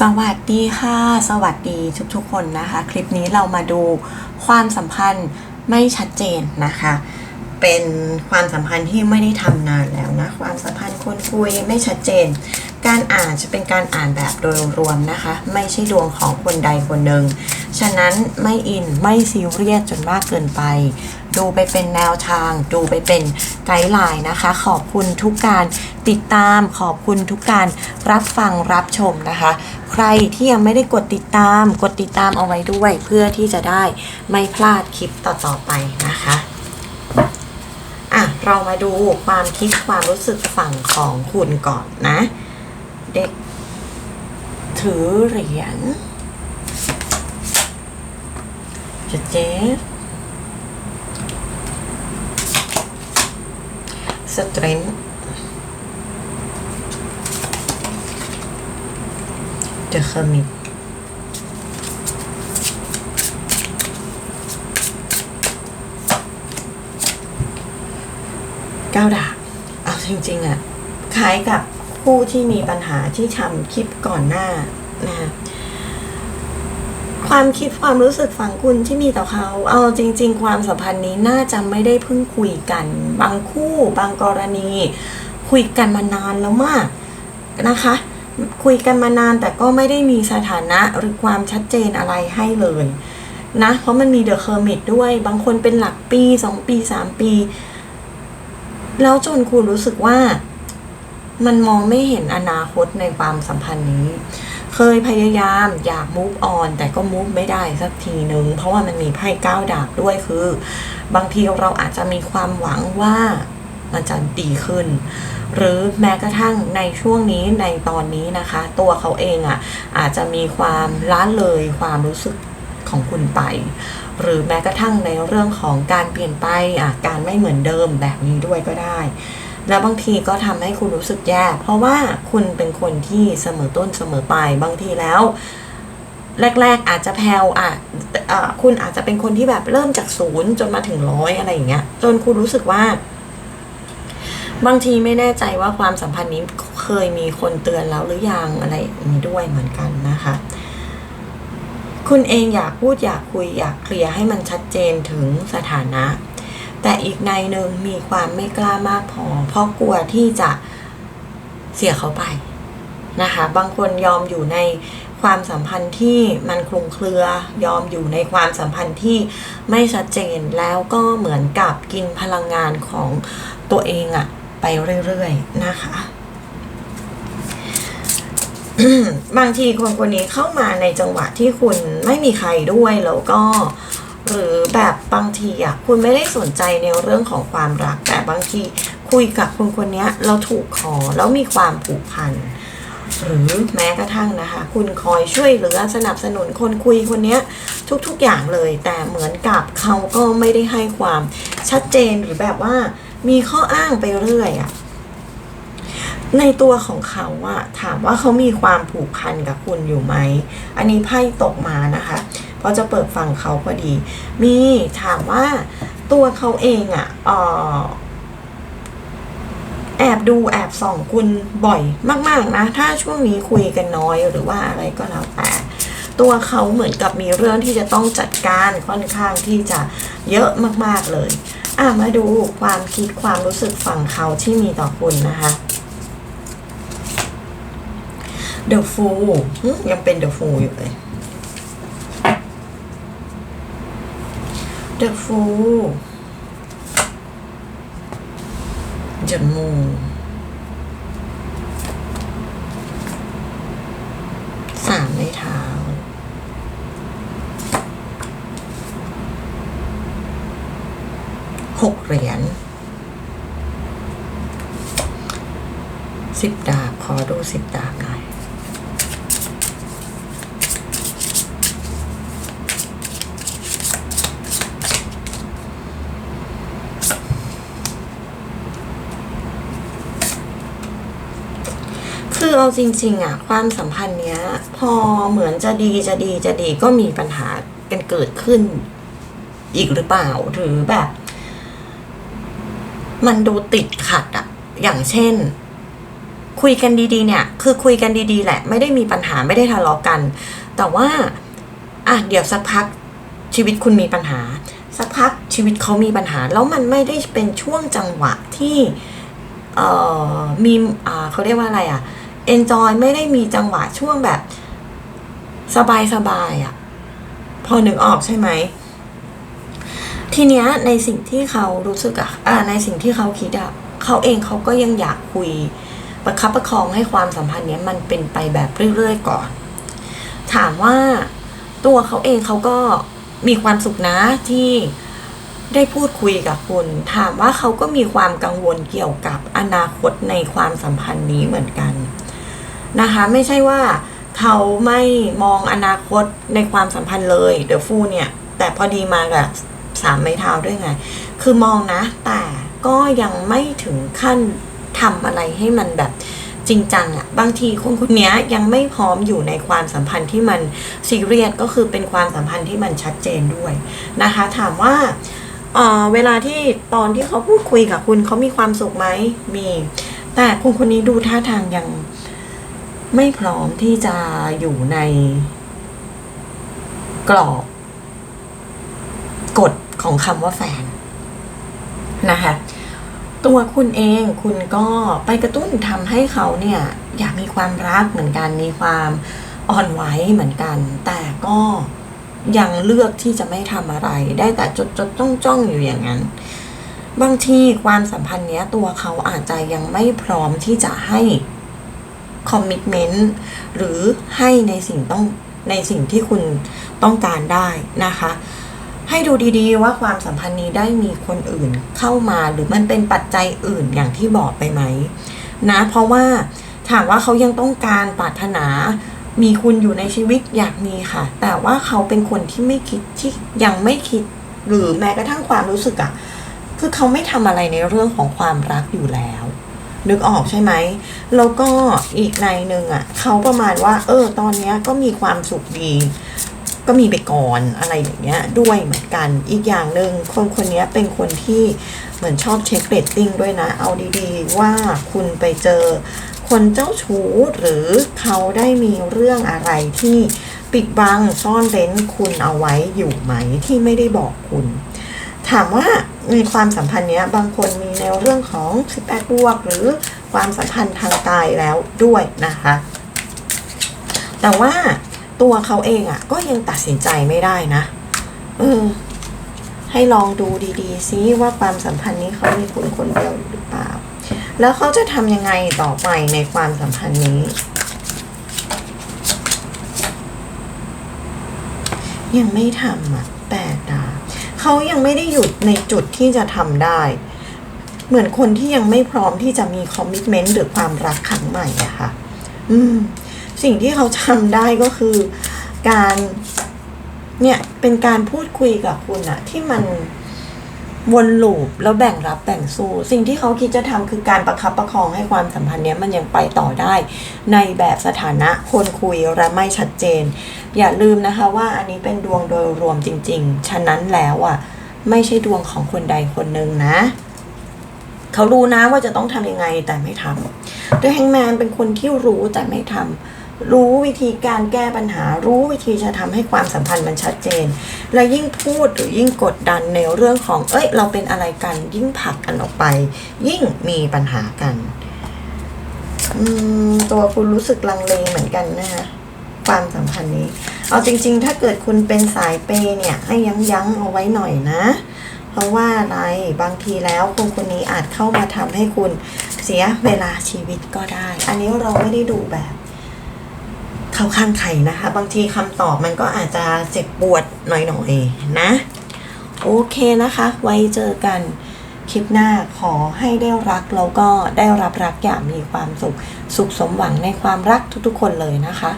สวัสดีค่ะ สวัสดีทุกๆคนนะคะ คลิปนี้เรามาดูความสัมพันธ์ไม่ชัดเจนนะคะ เป็นความสัมพันธ์ที่ไม่ได้ทำนานแล้วนะ ความสัมพันธ์คนคุยไม่ชัดเจน การอ่านจะเป็นการอ่านแบบโดยรวมนะคะ ไม่ใช่ดวงของคนใดคนหนึ่ง ฉะนั้นไม่อินไม่ซีเรียสจนมากเกินไป ดูไปเป็นแนวทาง ดูไปเป็นไกด์ไลน์นะคะ ขอบคุณทุกการติดตาม ขอบคุณทุกการรับฟังรับชมนะคะ ใครที่ยังไม่ได้กดติดตาม กดติดตามเอาไว้ด้วย เพื่อที่จะได้ไม่พลาดคลิปต่อๆไปนะคะอะเรามาดูความคิดความรู้สึกฝั่งของคุณก่อนนะ เด็กถือเหรียญจะเจ๊ สเตรนเดอะเคมิตก้าวดาบเอาจริง ๆอะคล้ายกับคู่ที่มีปัญหาที่ทำคลิปก่อนหน้านะค ความคิดความรู้สึกฝั่งคุณที่มีต่อเขา เอาจริง ๆ ความสัมพันธ์นี้น่าจะไม่ได้เพิ่งคุยกัน บางคู่ บางกรณี คุยกันมานานแล้วมากนะคะ คุยกันมานานแต่ก็ไม่ได้มีสถานะหรือความชัดเจนอะไรให้เลยนะ เพราะมันมีเดอะเคอร์มิดด้วย บางคนเป็นหลักปีสองปีสามปี แล้วจนคุณรู้สึกว่ามันมองไม่เห็นอนาคตในความสัมพันธ์นี้ เคยพยายามอยาก move on แต่ก็ move ไม่ได้สักทีนึง เพราะว่ามันมีไพ่ก้าวดาบด้วยคือ บางทีเราอาจจะมีความหวังว่ามันจะดีขึ้น หรือแม้กระทั่งในช่วงนี้ในตอนนี้นะคะ ตัวเขาเองอะ่ะอาจจะมีความล้าเลยความรู้สึกของคุณไป หรือแม้กระทั่งในเรื่องของการเปลี่ยนไปอะการไม่เหมือนเดิมแบบนี้ด้วยก็ได้ แล้วบางทีก็ทำให้คุณรู้สึกแย่เพราะว่าคุณเป็นคนที่เสมอต้นเสมอปลายบางทีแล้ว แรก ๆ อาจจะแพลวอะคุณอาจจะเป็นคนที่แบบเริ่มจากศูนย์จนมาถึงร้อยอะไรอย่างเงี้ย จนคุณรู้สึกว่า บางทีไม่แน่ใจว่าความสัมพันธ์นี้เคยมีคนเตือนแล้วหรือยังอะไรนี้ด้วยเหมือนกันนะคะคุณเองอยากพูดอยากคุยอยากเคลียร์ให้มันชัดเจนถึงสถานะ แต่อีกในหนึ่งมีความไม่กล้ามากพอ เพราะกลัวที่จะเสียเขาไปนะคะ บางคนยอมอยู่ในความสัมพันธ์ที่มันคลุมเครือยอมอยู่ในความสัมพันธ์ที่ไม่ชัดเจนแล้วก็เหมือนกับกินพลังงานของตัวเองอะไปเรื่อยๆนะคะบางทีคนคนนี้เข้ามาในจังหวะที่คุณไม่มีใครด้วยแล้วก็ หรือแบบบางทีอะคุณไม่ได้สนใจในเรื่องของความรัก แต่บางทีคุยกับคนคนนี้เราถูกขอแล้วมีความผูกพันหรือแม้กระทั่งนะคะ คุณคอยช่วยเหลือสนับสนุนคนคุยคนนี้ทุกๆอย่างเลย แต่เหมือนกับเขาก็ไม่ได้ให้ความชัดเจนหรือแบบว่ามีข้ออ้างไปเรื่อยอะในตัวของเขาอะถามว่าเขามีความผูกพันกับคุณอยู่ไหม อันนี้ไพ่ตกมานะคะ เพราะจะเปิดฟังเขาพอดี มีถามว่าตัวเขาเองอะเอ่อแอบดูแอบส่องคุณบ่อยมาก ๆ นะ ถ้าช่วงนี้คุยกันน้อยหรือว่าอะไรก็แล้วแต่ตัวเขาเหมือนกับมีเรื่องที่จะต้องจัดการค่อนข้างที่จะเยอะมาก ๆ เลย อะมาดูความคิดความรู้สึกฝั่งเขาที่มีต่อคุณนะคะ The Fool ยังเป็น The Fool อยู่เลย The Fool The Moon สามในเท้าหกเหรียญสิบดาบขอดูสิบดาบน่อย คือ เอาจริง ๆอะความสัมพันธ์เนี้ย พอเหมือนจะดีจะดีจะดีก็มีปัญหากันเกิดขึ้น อีกหรือเปล่าหรือแบบ มันดูติดขัดอะอย่างเช่น คุยกันดีๆ เนี่ย คือคุยกันดีๆ แหละ ไม่ได้มีปัญหาไม่ได้ทะเลาะกัน แต่ว่าอะเดี๋ยวสักพักชีวิตคุณมีปัญหา สักพักชีวิตเขามีปัญหา แล้วมันไม่ได้เป็นช่วงจังหวะที่เอ่อมีอ่าเขาเรียกว่าอะไรอะ enjoy ไม่ได้มีจังหวะช่วงแบบ สบายๆอะพอนึกออกใช่ไหม ทีเนี้ยในสิ่งที่เขารู้สึกอะอ่าในสิ่งที่เขาคิดอะเขาเองเขาก็ยังอยากคุยประคับประคองให้ความสัมพันธ์เนี้ยมันเป็นไปแบบเรื่อยๆก่อน ถามว่าตัวเขาเองเขาก็มีความสุขนะที่ได้พูดคุยกับคุณ ถามว่าเขาก็มีความกังวลเกี่ยวกับอนาคตในความสัมพันธ์นี้เหมือนกัน นะคะ ไม่ใช่ว่าเขาไม่มองอนาคตในความสัมพันธ์เลย เดอะฟูเนี่ย แต่พอดีมากับสามไม้เท้าด้วยไง คือมองนะ แต่ก็ยังไม่ถึงขั้นทำอะไรให้มันแบบจริงจังอะบางทีคนคนนี้ยังไม่พร้อมอยู่ในความสัมพันธ์ที่มันซีเรียสก็คือเป็นความสัมพันธ์ที่มันชัดเจนด้วยนะคะ ถามว่าเเวลาที่ตอนที่เขาพูดคุยกับคุณเขามีความสุขไหมมี แต่คนคนนี้ดูท่าทางยัง ไม่พร้อมที่จะอยู่ในกรอบกฎของคำว่าแฟนนะคะ ตัวคุณเองคุณก็ไปกระตุ้นทำให้เขาเนี่ย อยากมีความรักเหมือนกันมีความอ่อนไหวเหมือนกัน แต่ก็ยังเลือกที่จะไม่ทำอะไร ได้แต่จดจดจ้องจ้องอยู่อย่างนั้น บางทีความสัมพันธ์เนี้ยตัวเขาอาจจะยังไม่พร้อมที่จะให้ คอมมิชเมนต์หรือให้ในสิ่งต้องในสิ่งที่คุณต้องการได้นะคะ ให้ดูดีๆว่าความสัมพันธ์นี้ได้มีคนอื่นเข้ามาหรือมันเป็นปัจจัยอื่นอย่างที่บอกไปไหมนะเพราะว่าถามว่าเขายังต้องการปรารถนา มีคุณอยู่ในชีวิตอยากมีค่ะ แต่ว่าเขาเป็นคนที่ไม่คิดที่ยังไม่คิดหรือแม้กระทั่งความรู้สึกอะคือเขาไม่ทำอะไรในเรื่องของความรักอยู่แล้ว นึกออกใช่ไหม แล้วก็อีกในหนึ่งอะเขาประมาณว่า เออ ตอนเนี้ยก็มีความสุขดี ก็มีไปก่อนอะไรอย่างเงี้ยด้วยเหมือนกัน อีกอย่างหนึ่งคนคนนี้เป็นคนที่เหมือนชอบเช็คเรตติ้งด้วยนะ เอาดีๆ ว่าคุณไปเจอคนเจ้าชู้หรือเขาได้มีเรื่องอะไรที่ปิดบังซ่อนเร้นคุณเอาไว้อยู่ไหมที่ไม่ได้บอกคุณ ถามว่า ในความสัมพันธ์เนี้ยบางคนมีในเรื่องของ 18 บวก หรือความสัมพันธ์ทางกายแล้วด้วยนะคะ แต่ว่าตัวเขาเองอะ่ะ ก็ยังตัดสินใจไม่ได้นะเออให้ลองดูดีๆซิว่าความสัมพันธ์นี้เขามีคุณคนเดียวหรือเปล่า แล้วเขาจะทำยังไงต่อไปในความสัมพันธ์นี้ ยังไม่ทำอะแปลกดา เขายังไม่ได้หยุดในจุดที่จะทำได้ เหมือนคนที่ยังไม่พร้อมที่จะมีคอมมิชเมนต์หรือความรักครั้งใหม่อะค่ะ อืม สิ่งที่เขาทำได้ก็คือการ เนี่ย เป็นการพูดคุยกับคุณอะที่มัน วนลูปแล้วแบ่งรับแบ่งสู้ สิ่งที่เขาคิดจะทำคือการประคับประคองให้ความสัมพันธ์เนี้ยมันยังไปต่อได้ ในแบบสถานะคนคุยและไม่ชัดเจน อย่าลืมนะคะว่าอันนี้เป็นดวงโดยรวมจริง ๆ ฉะนั้นแล้วอะไม่ใช่ดวงของคนใดคนหนึ่งนะ เขารู้นะว่าจะต้องทำยังไงแต่ไม่ทำโดยแฮงแมนเป็นคนที่รู้แต่ไม่ทำ รู้วิธีการแก้ปัญหา รู้วิธีจะทำให้ความสัมพันธ์มันชัดเจน และยิ่งพูดหรือยิ่งกดดันในเรื่องของ เอ้ย เราเป็นอะไรกัน ยิ่งผลักกันออกไป ยิ่งมีปัญหากัน ตัวคุณรู้สึกลังเลเหมือนกันนะคะความสัมพันธ์นี้ เอาจริง ๆ ถ้าเกิดคุณเป็นสายเปเนี่ย ให้ยั้งยั้งเอาไว้หน่อยนะ เพราะว่าอะไร บางทีแล้วคนคนนี้อาจเข้ามาทำให้คุณเสียเวลาชีวิตก็ได้ อันนี้เราไม่ได้ดูแบบ เข้าข้างใครนะคะ บางทีคำตอบมันก็อาจจะเจ็บปวดหน่อยๆนะ โอเคนะคะ ไว้เจอกันคลิปหน้าขอให้ได้รักแล้วก็ได้รับรักอย่างมีความสุข สุขสมหวังในความรักทุกๆ คนเลยนะคะ